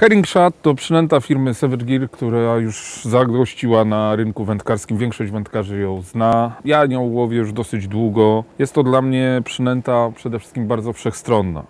Herring Shad to przynęta firmy Savage Gear, która już zagościła na rynku wędkarskim. Większość wędkarzy ją zna. Ja nią łowię już dosyć długo. Jest to dla mnie przynęta przede wszystkim bardzo wszechstronna.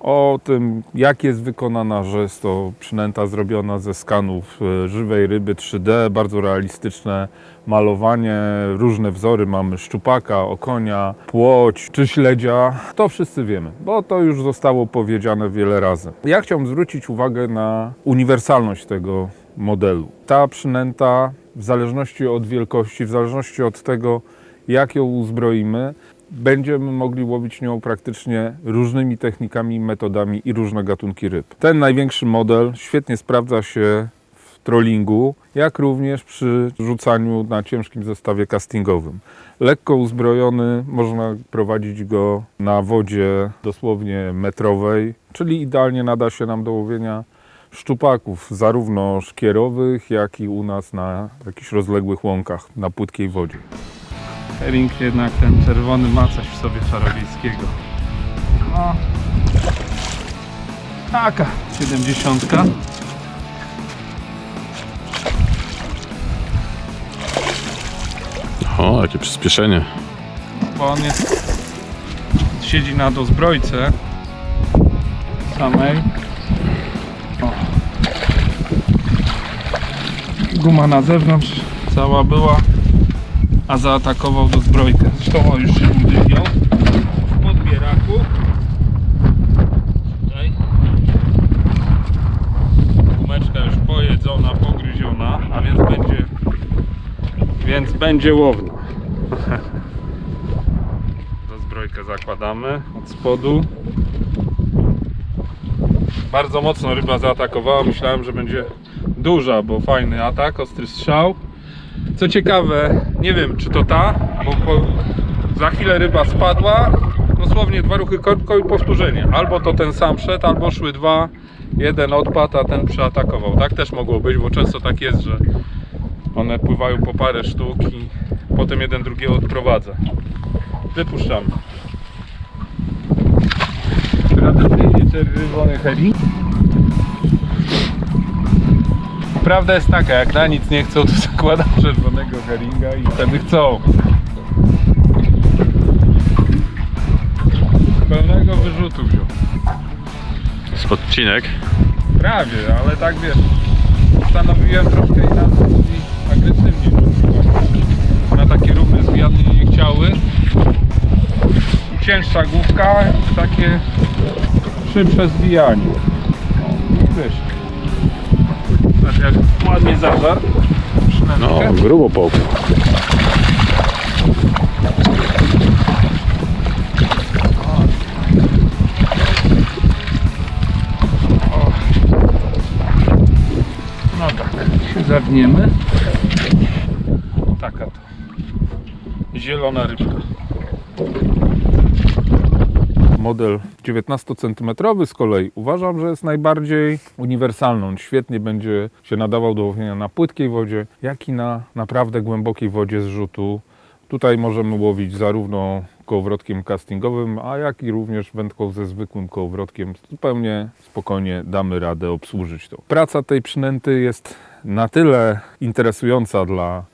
O tym, jak jest wykonana, że jest to przynęta zrobiona ze skanów e, żywej ryby 3D, bardzo realistyczne malowanie, różne wzory. Mamy szczupaka, okonia, płoć czy śledzia. To wszyscy wiemy, bo to już zostało powiedziane wiele razy. Ja chciałbym zwrócić uwagę na uniwersalność tego modelu. Ta przynęta, w zależności od wielkości, w zależności od tego, jak ją uzbroimy, będziemy mogli łowić nią praktycznie różnymi technikami, metodami i różne gatunki ryb. Ten największy model świetnie sprawdza się trollingu, jak również przy rzucaniu na ciężkim zestawie castingowym. Lekko uzbrojony, można prowadzić go na wodzie dosłownie metrowej, czyli idealnie nada się nam do łowienia szczupaków, zarówno szkierowych, jak i u nas na jakichś rozległych łąkach, na płytkiej wodzie. Herring jednak ten czerwony ma coś w sobie czarodziejskiego. No. Taka 70. O, jakie przyspieszenie. Bo on jest. siedzi na dozbrojce samej. O. Guma na zewnątrz cała była, a zaatakował dozbrojkę. Zresztą o, już się udywiał w podbieraku. Tutaj. Gumeczka już pojedzona, pogryziona, a więc będzie więc będzie łowna. Do zbrojkę zakładamy od spodu. Bardzo mocno ryba zaatakowała. Myślałem, że będzie duża, bo fajny atak, ostry strzał. Co ciekawe, nie wiem czy to ta, bo po, za chwilę ryba spadła. Dosłownie dwa ruchy korbką i powtórzenie. Albo to ten sam szedł, albo szły dwa. Jeden odpadł, a ten przeatakował. Tak też mogło być, bo często tak jest, że one pływają po parę sztuk i potem jeden drugiego odprowadza. Wypuszczamy. Tradycyjnie czerwony herring. Prawda jest taka, jak na nic nie chcą, to zakładam czerwonego herringa i wtedy chcą. Pełnego wyrzutu wziął. Jest odcinek. Prawie, ale tak wiesz. Postanowiłem troszkę inaczej i agresywnie. Na takie równe zwijanie nie chciały. Cięższa główka i takie szybsze zwijanie. No wiesz. Patrz jak ładnie zażar. No, grubo połknął. No tak, się zawniemy. Taka to. Zielona rybka. Model 19 cm z kolei uważam, że jest najbardziej uniwersalną. Świetnie będzie się nadawał do łowienia na płytkiej wodzie, jak i na naprawdę głębokiej wodzie zrzutu. Tutaj możemy łowić zarówno kołowrotkiem castingowym, a jak i również wędką ze zwykłym kołowrotkiem. Zupełnie spokojnie damy radę obsłużyć to. Praca tej przynęty jest na tyle interesująca dla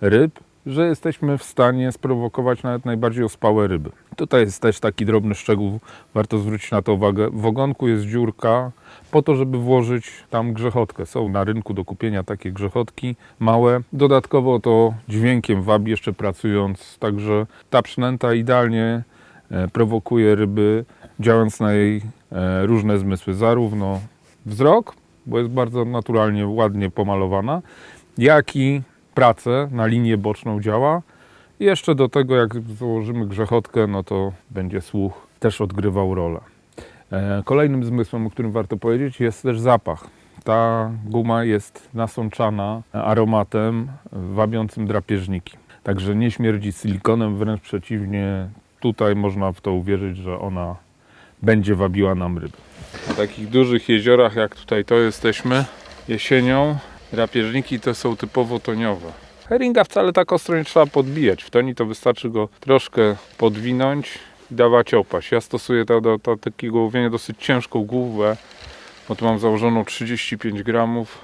ryb, że jesteśmy w stanie sprowokować nawet najbardziej ospałe ryby. Tutaj jest też taki drobny szczegół, warto zwrócić na to uwagę. W ogonku jest dziurka po to, żeby włożyć tam grzechotkę. Są na rynku do kupienia takie grzechotki małe. Dodatkowo to dźwiękiem wabi jeszcze pracując, także ta przynęta idealnie e, prowokuje ryby, działając na jej e, różne zmysły, zarówno wzrok, bo jest bardzo naturalnie, ładnie pomalowana, jak i pracę na linię boczną działa. I jeszcze do tego, jak założymy grzechotkę, no to będzie słuch też odgrywał rolę. E, Kolejnym zmysłem, o którym warto powiedzieć, jest też zapach. Ta guma jest nasączana aromatem wabiącym drapieżniki. Także nie śmierdzi silikonem, wręcz przeciwnie, tutaj można w to uwierzyć, że ona będzie wabiła nam ryby. W takich dużych jeziorach, jak tutaj to jesteśmy, jesienią, drapieżniki to są typowo toniowe. Heringa wcale tak ostro nie trzeba podbijać. W toni to wystarczy go troszkę podwinąć i dawać opaść. Ja stosuję to do, do takiego łowienia dosyć ciężką główkę, Bo tu mam założoną 35 gramów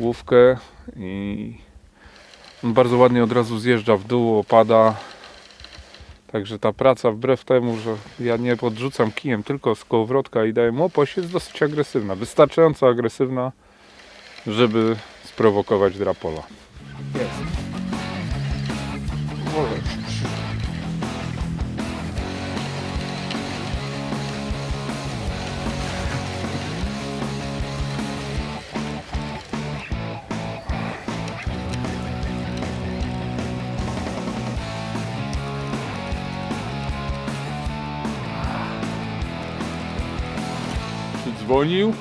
główkę i on bardzo ładnie od razu zjeżdża w dół, opada. Także ta praca, wbrew temu, że ja nie podrzucam kijem tylko z kołowrotka i daję łopoś, jest dosyć agresywna. Wystarczająco agresywna, żeby sprowokować drapola. Jest. Dzwonił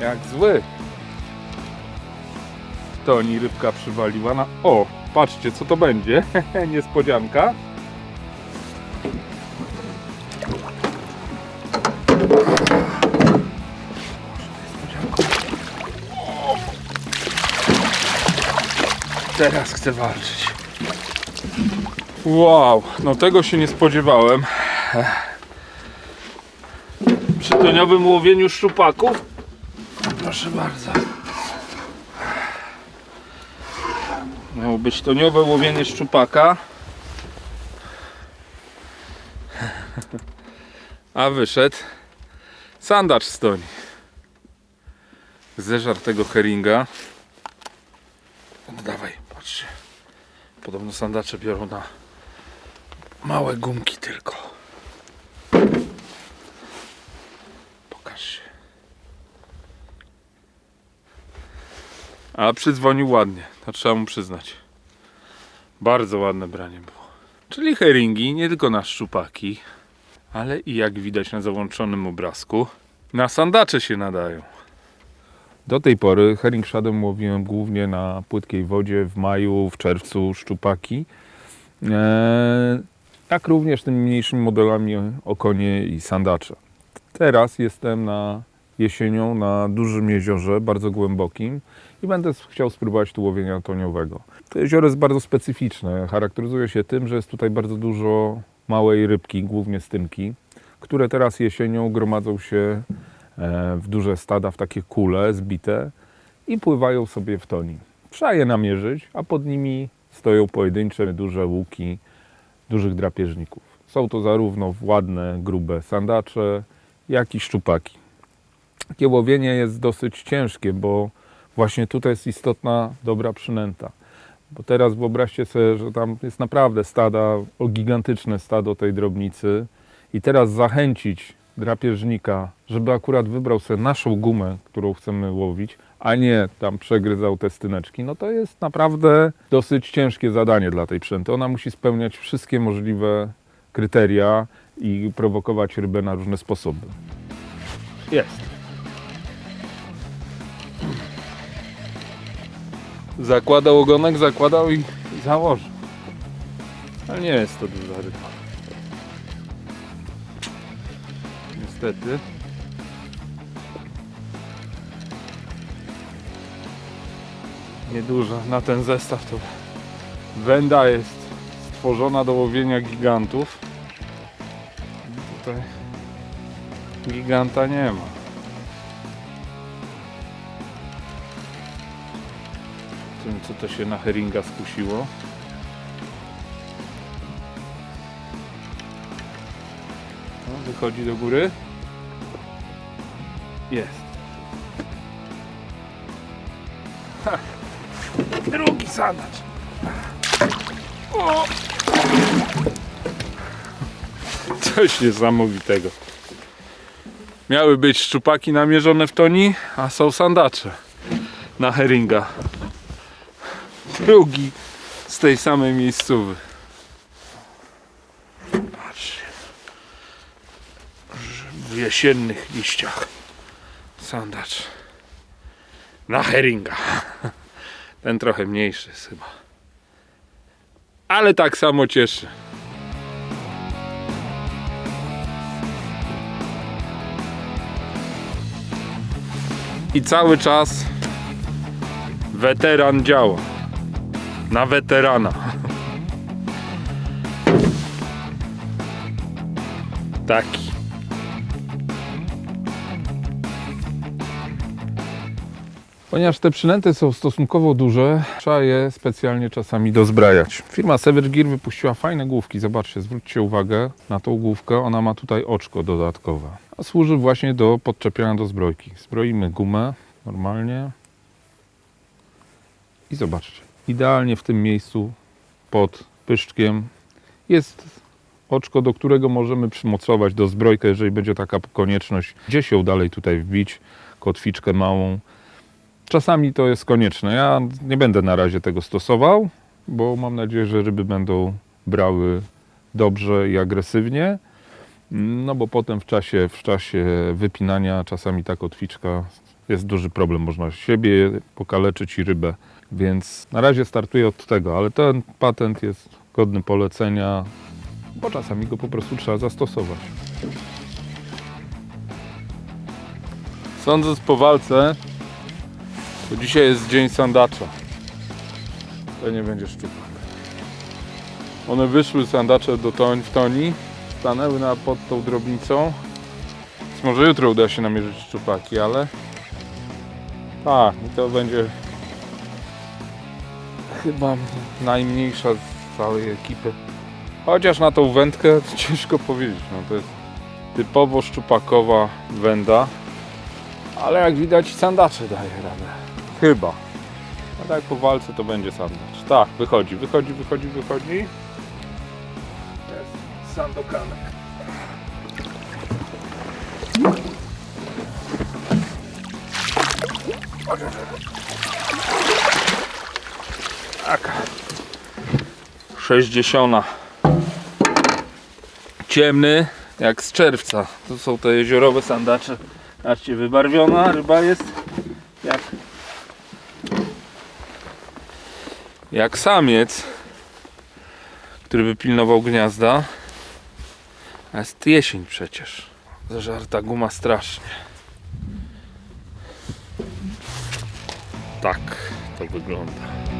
jak zły. To ni rybka przywaliła na... O, patrzcie co to będzie. Niespodzianka. Teraz chcę walczyć. Wow, no tego się nie spodziewałem. Przy toniowym łowieniu szczupaków. Proszę bardzo. Miało być toniowe łowienie szczupaka. A wyszedł sandacz z toni. Zeżar tego heringa. No dawaj, patrzcie. Podobno sandacze biorą na małe gumki tylko. Pokaż się. A przydzwonił ładnie, to trzeba mu przyznać. Bardzo ładne branie było. Czyli heringi, nie tylko na szczupaki, ale i jak widać na załączonym obrazku, na sandacze się nadają. Do tej pory herring shadem łowiłem głównie na płytkiej wodzie w maju, w czerwcu szczupaki. Eee, jak również tymi mniejszymi modelami okonie i sandacze. Teraz jestem na jesienią na dużym jeziorze, bardzo głębokim i będę chciał spróbować tu łowienia toniowego. To jezioro jest bardzo specyficzne. Charakteryzuje się tym, że jest tutaj bardzo dużo małej rybki, głównie stynki, które teraz jesienią gromadzą się e, w duże stada, w takie kule zbite i pływają sobie w toni. Trzeba je namierzyć, a pod nimi stoją pojedyncze duże łuki dużych drapieżników. Są to zarówno ładne, grube sandacze, jak i szczupaki. Takie łowienie jest dosyć ciężkie, bo właśnie tutaj jest istotna dobra przynęta. Bo teraz wyobraźcie sobie, że tam jest naprawdę stada, o gigantyczne stado tej drobnicy i teraz zachęcić drapieżnika, żeby akurat wybrał sobie naszą gumę, którą chcemy łowić, a nie tam przegryzał te styneczki, no to jest naprawdę dosyć ciężkie zadanie dla tej przynęty. Ona musi spełniać wszystkie możliwe kryteria i prowokować rybę na różne sposoby. Jest. Zakładał ogonek, zakładał i, i założył. Ale nie jest to duża ryba. Niestety. Nieduża. Na ten zestaw to węda jest stworzona do łowienia gigantów. Tutaj giganta nie ma. Co to się na heringa skusiło. No, wychodzi do góry. Jest. Ha. Drugi sandacz. O! Coś niesamowitego. Miały być szczupaki namierzone w toni, a są sandacze na heringa. Drugi z tej samej miejscowy. Patrzcie. W jesiennych liściach. Sandacz. Na heringa. Ten trochę mniejszy jest chyba. Ale tak samo cieszy. I cały czas weteran działa na weterana. Taki. Ponieważ te przynęty są stosunkowo duże, trzeba je specjalnie czasami dozbrajać. Firma Severgear wypuściła fajne główki. Zobaczcie, zwróćcie uwagę na tą główkę. Ona ma tutaj oczko dodatkowe. A służy właśnie do podczepiania do zbrojki. Zbroimy gumę normalnie. I zobaczcie idealnie w tym miejscu pod pyszczkiem jest oczko, do którego możemy przymocować do zbrojkę, jeżeli będzie taka konieczność, gdzieś ją dalej tutaj wbić, kotwiczkę małą. Czasami to jest konieczne. Ja nie będę na razie tego stosował, bo mam nadzieję, że ryby będą brały dobrze i agresywnie. No bo potem w czasie, w czasie wypinania czasami ta kotwiczka jest duży problem. Można siebie pokaleczyć i rybę. Więc na razie startuję od tego, ale ten patent jest godny polecenia, bo czasami go po prostu trzeba zastosować. Sądząc po walce, to dzisiaj jest dzień sandacza. To nie będzie szczupak. One wyszły sandacze do toń, w toni, stanęły na, pod tą drobnicą. Więc może jutro uda się namierzyć szczupaki, ale tak, to będzie chyba najmniejsza z całej ekipy. Chociaż na tą wędkę to ciężko powiedzieć. No to jest typowo szczupakowa węda. Ale jak widać sandacze daje radę. Chyba. A tak po walce to będzie sandacz. Tak, wychodzi, wychodzi, wychodzi, wychodzi. Jest sandokanek. Tak. 60. Ciemny, jak z czerwca. To są te jeziorowe sandacze. Zobaczcie, wybarwiona ryba jest jak jak samiec, który by pilnował gniazda. A jest jesień przecież. Zażarta guma strasznie. Tak to wygląda.